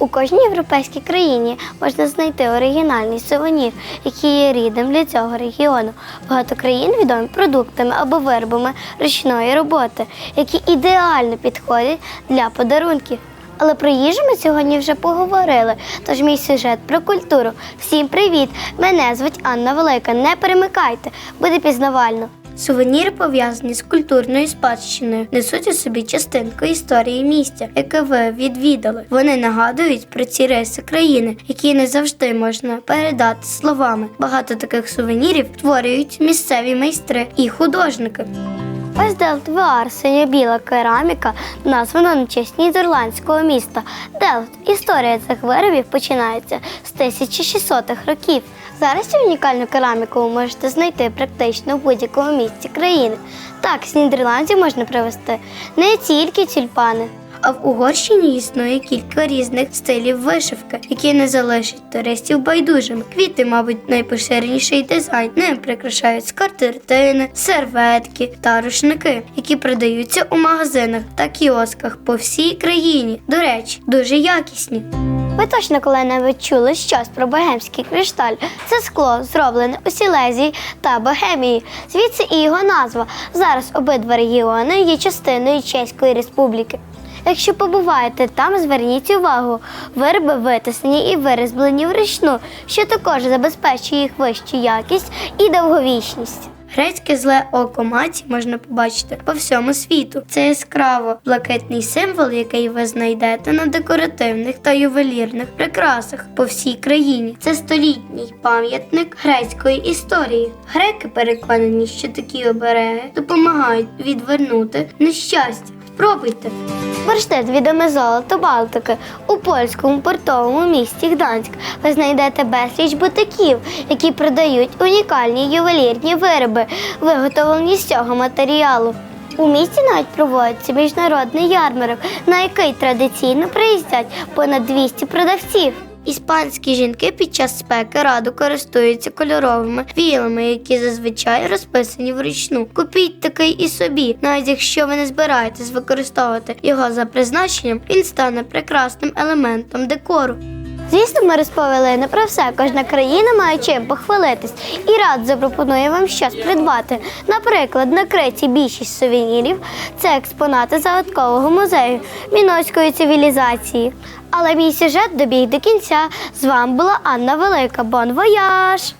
У кожній європейській країні можна знайти оригінальний сувенір, який є рідним для цього регіону. Багато країн відомі продуктами або виробами ручної роботи, які ідеально підходять для подарунків. Але про їжу ми сьогодні вже поговорили. Тож мій сюжет про культуру. Всім привіт! Мене звуть Анна Велика. Не перемикайте, буде пізнавально. Сувеніри пов'язані з культурною спадщиною, несуть у собі частинку історії місця, яке ви відвідали. Вони нагадують про ці риси країни, які не завжди можна передати словами. Багато таких сувенірів створюють місцеві майстри і художники. Ось Делфт Вуар, синьо-біла кераміка, названа на честь нідерландського міста. Делфт. Історія цих виробів починається з 1600-х років. Зараз цю унікальну кераміку ви можете знайти практично в будь-якому місці країни. Так, з Нідерландів можна привезти не тільки тюльпани. А в Угорщині існує кілька різних стилів вишивки, які не залишать туристів байдужими. Квіти, мабуть, найпоширеніший дизайн. Ним прикрашають скатертини, серветки та рушники, які продаються у магазинах та кіосках по всій країні. До речі, дуже якісні. Ви точно коли-небудь чули щось про богемський кришталь. Це скло зроблене у Сілезії та Богемії. Звідси і його назва. Зараз обидва регіони є частиною Чеської республіки. Якщо побуваєте там, зверніть увагу, вироби витиснені і вирізблені вручну, що також забезпечує їх вищу якість і довговічність. Грецьке зле око маті можна побачити по всьому світу. Це яскраво блакитний символ, який ви знайдете на декоративних та ювелірних прикрасах по всій країні. Це столітній пам'ятник грецької історії. Греки переконані, що такі обереги допомагають відвернути нещастя. Спробуйте. Борштет відоме золото Балтики. У польському портовому місті Гданськ ви знайдете безліч бутиків, які продають унікальні ювелірні вироби, виготовлені з цього матеріалу. У місті навіть проводиться міжнародний ярмарок, на який традиційно приїздять понад 200 продавців. Іспанські жінки під час спеки радо користуються кольоровими вілами, які зазвичай розписані вручну. Купіть такий і собі, навіть якщо ви не збираєтесь використовувати його за призначенням, він стане прекрасним елементом декору. Звісно, ми розповіли не про все. Кожна країна має чим похвалитись і рад запропонує вам щось придбати. Наприклад, накриті більшість сувенірів це експонати загадкового музею міноської цивілізації. Але мій сюжет добіг до кінця. З вами була Анна Велика. Бон вояж!